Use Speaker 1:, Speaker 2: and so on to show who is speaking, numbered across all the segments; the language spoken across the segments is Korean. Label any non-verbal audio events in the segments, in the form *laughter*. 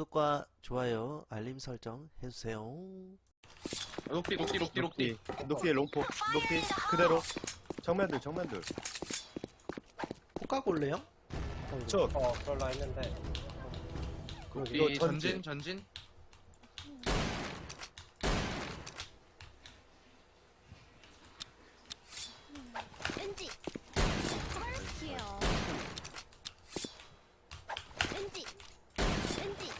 Speaker 1: 구독과 좋아요, 알림 설정 해주세요.
Speaker 2: 녹디 녹디 녹디 녹디
Speaker 3: 녹디에 롱포 녹디 그대로. 정면들 정면들.
Speaker 1: 폭각 올래요?
Speaker 3: 저.
Speaker 4: 어, 그럴라 했는데.
Speaker 2: 녹디
Speaker 3: 이거
Speaker 2: 전진 전진
Speaker 5: 왠지 잘했어요. 왠지 왠지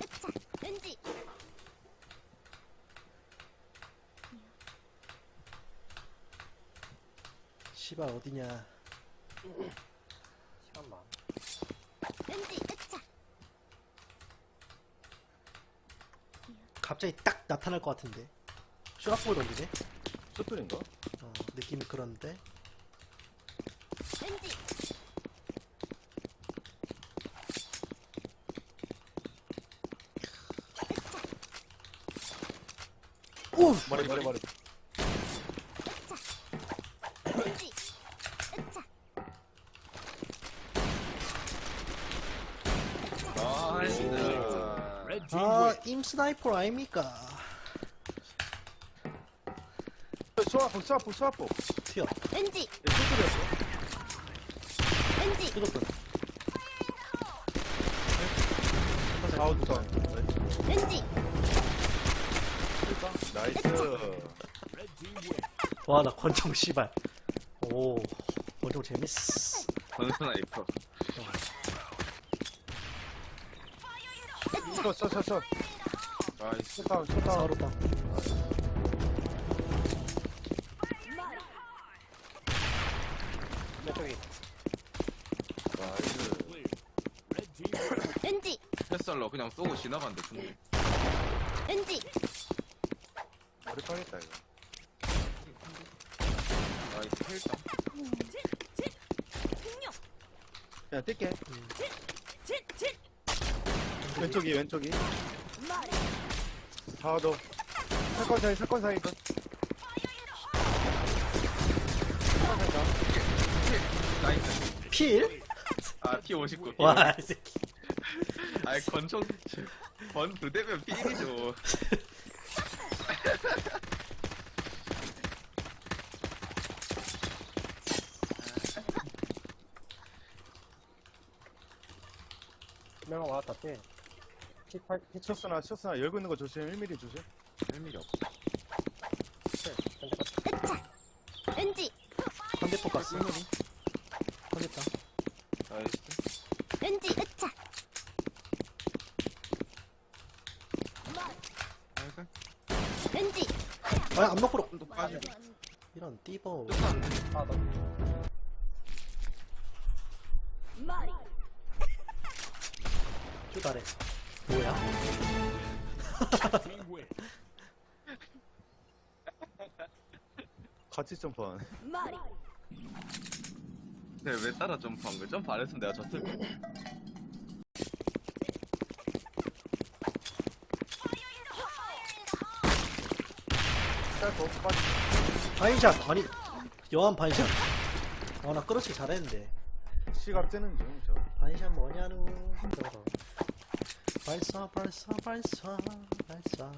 Speaker 5: 으차 왠지
Speaker 1: 시발 어디냐?
Speaker 4: 시간만.
Speaker 5: 왠지 으차
Speaker 1: 갑자기 딱 나타날 것 같은데. 쇼아포 돌리네?
Speaker 3: 슈플인가?
Speaker 1: 어, 느낌이 그런데.
Speaker 5: 왠지
Speaker 1: 오!
Speaker 3: 머리 머리
Speaker 5: 왠지
Speaker 2: 나이스
Speaker 1: 아, 임 스나이퍼 아닙니까?
Speaker 3: 수아포 수아포 수아포.
Speaker 1: 튀어.
Speaker 5: 왠지.
Speaker 3: 슈플이었어
Speaker 5: 왠지.
Speaker 1: 뚫었군.
Speaker 3: 사우드 선
Speaker 5: 왠지.
Speaker 3: 나이스.
Speaker 1: 와, 나 권총 씨발. 오, 권총 재밌어.
Speaker 2: 건스나이퍼
Speaker 3: 이거 써써써
Speaker 2: 나이스.
Speaker 3: 슛다운 슛다운.
Speaker 1: 서로다.
Speaker 4: 왼쪽이.
Speaker 3: 나이스.
Speaker 5: 왠지.
Speaker 2: 패스할러 그냥 쏘고 지나간대 중에.
Speaker 5: 왠지.
Speaker 3: 머리 파겠다 이거.
Speaker 2: 나이스 헬다.
Speaker 3: 그냥 뛸게 왼쪽이 왼쪽이 사우드 사건 사이 사건 사이 거
Speaker 2: 나이스
Speaker 1: 필?
Speaker 2: 아 P59
Speaker 1: 와, 이 새끼.
Speaker 2: 아이 권총 권 부대면 필이죠
Speaker 4: 명령 왔다, 피. P8, P7,
Speaker 3: 쇼스나 쇼스나 열고 있는 거 조심 1mm 조심
Speaker 2: 1mm 없어
Speaker 5: 으차 왠지
Speaker 1: 한대포 갔어. 걸렸다.
Speaker 2: 나이스
Speaker 5: 왠지 으차
Speaker 2: 나이스
Speaker 5: 왠지
Speaker 1: 아, 안 먹으러.
Speaker 2: 또 빠지고
Speaker 1: 이런 띠버.
Speaker 2: 끝났네
Speaker 4: 아, 너.
Speaker 1: 쪼다래. 뭐야? *laughs*
Speaker 3: 같이 점프하네
Speaker 2: 내가 왜 따라 점프한 거야? 점프 안 했으면 내가 졌을 거야
Speaker 3: 짧고 빠지
Speaker 1: 반샷! 아니, 여한 반샷. 아, 나 끌어치 잘했는데.
Speaker 3: 시각 째는 중이죠
Speaker 1: 반샷 뭐냐누. 저거. 발사, 발사, 발사, 발사.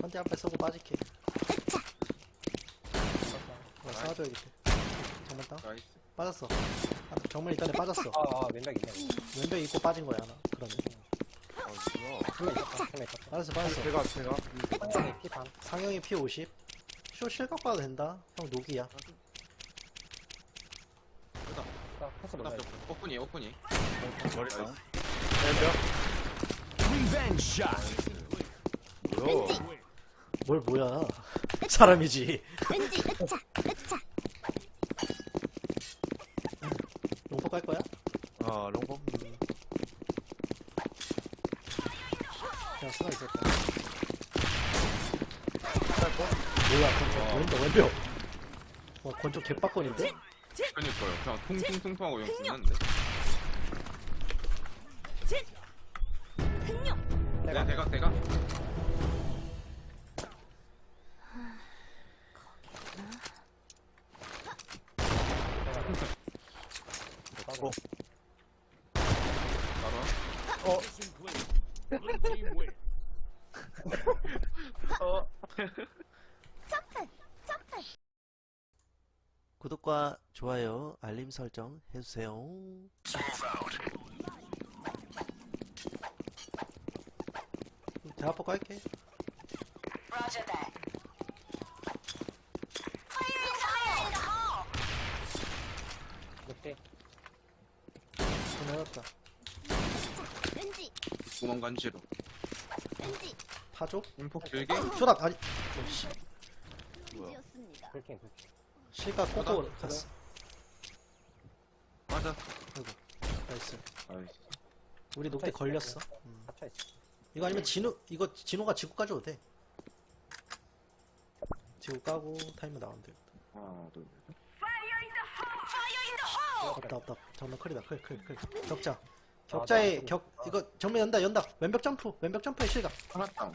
Speaker 1: 컨대 앞에 서고 빠질게. 어, 쏴줘야겠다. 정말 따?
Speaker 2: 나이스
Speaker 1: 빠졌어. 아, 정말 일단에 빠졌어.
Speaker 4: 아, 아, 왼벽 있네.
Speaker 1: 왼벽 입고 빠진 거야, 하나. 그러면.
Speaker 3: 아 뭐야
Speaker 4: 한명 있었다, 한명 있었다.
Speaker 1: 빠졌어, 빠졌어.
Speaker 3: 제가 제가
Speaker 4: 상영이 P3.
Speaker 1: 상영이 P50. 쇼 실각 봐도 된다. 형 녹이야.
Speaker 4: 아, 패스 몰라.
Speaker 2: 끝났어 오픈이 오픈이
Speaker 3: 머리 다
Speaker 2: 나이스.
Speaker 3: 뭐야
Speaker 1: 뭘 뭐야. 사람이지.
Speaker 5: 왠지 으차 으차
Speaker 1: 용포 깔 거야?
Speaker 3: 아 롱포
Speaker 1: 그냥 있었다.
Speaker 3: 짧고
Speaker 1: 뭐야, 권총. 왼벽, 왼벽. 와, 권총 개빡건인데?
Speaker 2: 그니까요 그냥 퉁퉁퉁퉁하고 영 쓰는데 진!
Speaker 3: 내가
Speaker 5: 내가 내가
Speaker 1: 구독과 좋아요, 알림 설정 해주세요. 대화포 깔게.
Speaker 4: 높이.
Speaker 1: 좀 해놨다.
Speaker 5: 은지
Speaker 2: 구멍 간지로.
Speaker 5: 은지
Speaker 1: 파줘?
Speaker 2: 인폭 길게.
Speaker 1: 쇼답 아니. 씨,
Speaker 3: 뭐야.
Speaker 5: 은지였습니다
Speaker 4: 불킹, 불킹.
Speaker 1: 실가 꼬꼬 갔어.
Speaker 2: 맞아.
Speaker 1: 아이고, 나이스.
Speaker 2: 아이씨.
Speaker 1: 우리 녹대 걸렸어. 음.
Speaker 4: 합쳐있어.
Speaker 1: 이거 아니면 진우 이거 진우가 지구 까줘도 돼. 지구 까고 타이머 나오면 돼.
Speaker 2: 하나, 둘, 셋.
Speaker 1: 없다 없다. 정면 클이다 클 클 클. 격자. 격자에 격 이거 정면 연다 연다. 왼벽 점프 왼벽 점프에 실각.
Speaker 2: 하나 다운.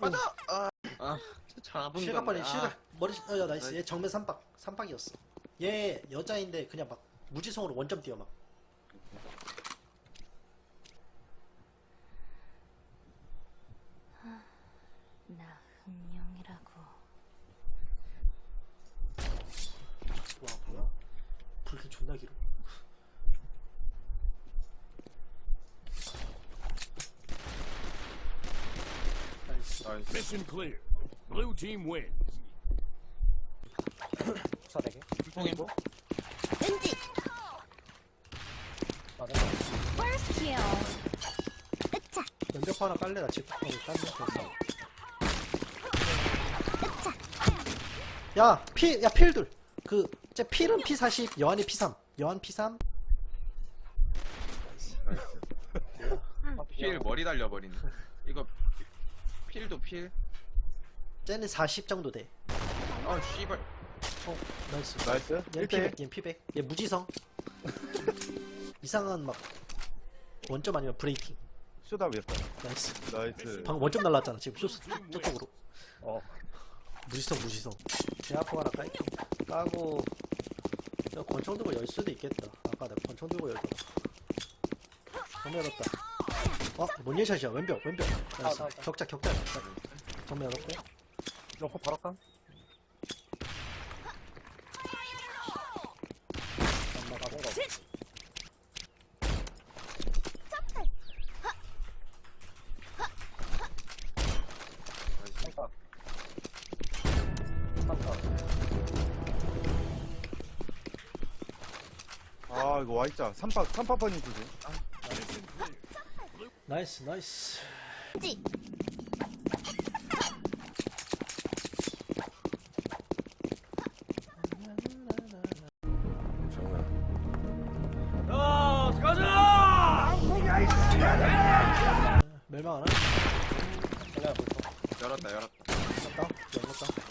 Speaker 2: 맞아. 아, 아, 진짜 잡은
Speaker 1: 실각. 빨리 실각. 머리 어 야, 나이스.
Speaker 2: 나이스.
Speaker 1: 얘 정면 삼박 삼박이었어. 얘 여자인데 그냥 막 무지성으로 원점 뛰어 막.
Speaker 5: 나 흥룡이라고
Speaker 1: 와 뭐야? 나이스.
Speaker 2: 나이스.
Speaker 6: Mission clear. Blue team wins.
Speaker 4: 사대기.
Speaker 2: 인폭
Speaker 1: 뭐?
Speaker 5: 은지
Speaker 4: 맞아.
Speaker 5: First kill 으차
Speaker 1: 연벽 하나 깔래 나 지금 깔래 됐어. 야, 피, 야, 필들. 그, 제 필은 P40, 여한이 P3. 여한 P3.
Speaker 2: 필 머리 달려버리네. 이거 필도 필.
Speaker 1: 쟤는 40 정도 돼.
Speaker 2: 아 씨발.
Speaker 1: 어, 나이스.
Speaker 3: 나이스.
Speaker 1: 얘
Speaker 3: 1대
Speaker 1: 피백, 얘 피백. 얘 무지성. 이상한 막, 원점 아니면 브레이킹.
Speaker 3: 쇼답이었다.
Speaker 1: 나이스.
Speaker 3: 나이스.
Speaker 1: 방금 원점 날랐잖아, 지금 쇼스 저쪽으로.
Speaker 4: 어.
Speaker 1: 무지성, 무지성. 제압포 하나 깔게. 까고, 저 권총 들고 열 수도 있겠다. 아까 내가 권총 들고 열다가. 정면 열었다. 어, 뭔 예샷이야, 왼벽, 왼벽.
Speaker 4: 아, 아, 아.
Speaker 1: 격자, 격자, 격자. 정면 열었고.
Speaker 4: 로프 바로 감.
Speaker 3: 아, 이거 Y자. 3박, 3박번이 주지.
Speaker 1: 나이스, 나이스.
Speaker 5: 은지
Speaker 1: 멸망 하나?
Speaker 4: 그냥 불통.
Speaker 2: 열었다 열었다.
Speaker 1: 갔다. 열었다.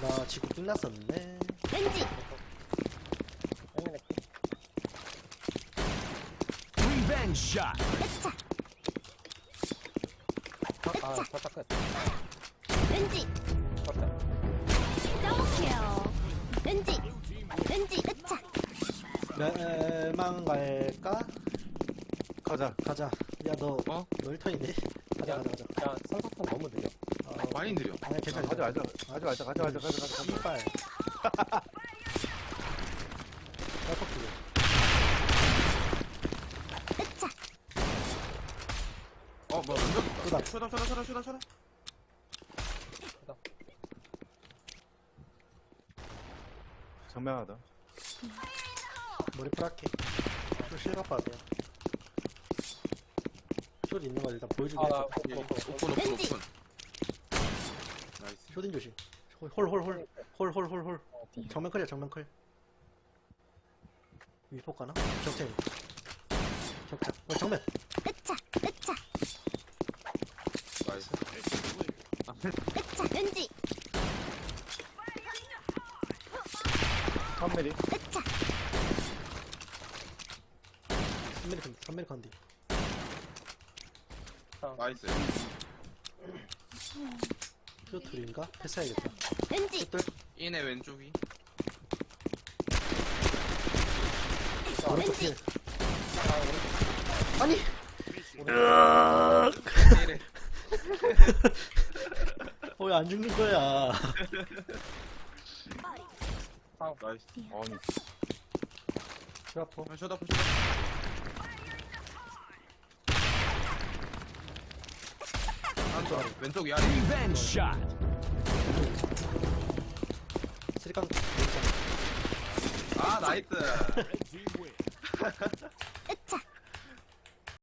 Speaker 2: 나
Speaker 1: 지구 끝났었는
Speaker 4: 키.
Speaker 6: Revenge shot.
Speaker 5: 으차
Speaker 4: 아, 저딱 끝.
Speaker 5: 은지
Speaker 4: 졌다.
Speaker 5: 더블 킬 은지 은지 으차
Speaker 1: 멸망 갈까?
Speaker 3: 가자.
Speaker 1: 가자. 야, 너,
Speaker 2: 어?
Speaker 1: 너 1턴인데? 가자, 가자, 가자.
Speaker 4: 야, 삼사턴 너무 느려.
Speaker 1: 어,
Speaker 2: 많이 느려.
Speaker 1: 아니, 괜찮아.
Speaker 3: 가자, 가자. 가자, 가자, 가자, 가자, 가자, 가자.
Speaker 1: 씨발. 짤퍽 두개.
Speaker 5: 으차
Speaker 2: 어, 뭐왼 쪽 있다.
Speaker 1: 쏘다.
Speaker 2: 쏘다 쏘다 쏘다 쏘다 쏘다.
Speaker 3: 정면하다.
Speaker 1: 머리 뿌랗게. 좀 실각 돼. 숏 있는 거 일단 보여주게
Speaker 4: 아, 나
Speaker 1: 해줘.
Speaker 2: 오픈 오픈
Speaker 5: 왠지.
Speaker 2: 오픈. 나이스.
Speaker 1: 숏인 조심. 홀, 홀, 홀, 홀. 홀, 홀, 홀, 홀. 정면 클이야, 정면 클. 위폭 가나? 격자. 격자. 어, 정면.
Speaker 5: 으차 으차
Speaker 2: 나이스.
Speaker 5: 으차 은지
Speaker 3: 3mm.
Speaker 5: 으차
Speaker 1: 3mm 컨디, 3mm 컨디.
Speaker 2: 나이스.
Speaker 1: 숏 둘인가? 패스해야겠다.
Speaker 5: 은지
Speaker 1: 숏들.
Speaker 2: 인의 왼쪽이.
Speaker 1: 오른쪽 필.
Speaker 4: 아,
Speaker 1: 아니
Speaker 2: 이래.
Speaker 1: 어, 왜안 죽는 거야?
Speaker 3: 나이스. 아니.
Speaker 1: 제아포.
Speaker 2: 아, 쇼다 쇼다. 아래 왼쪽 위아래.
Speaker 6: Revenge shot.
Speaker 1: 쓰리깡.
Speaker 2: 아 나이스.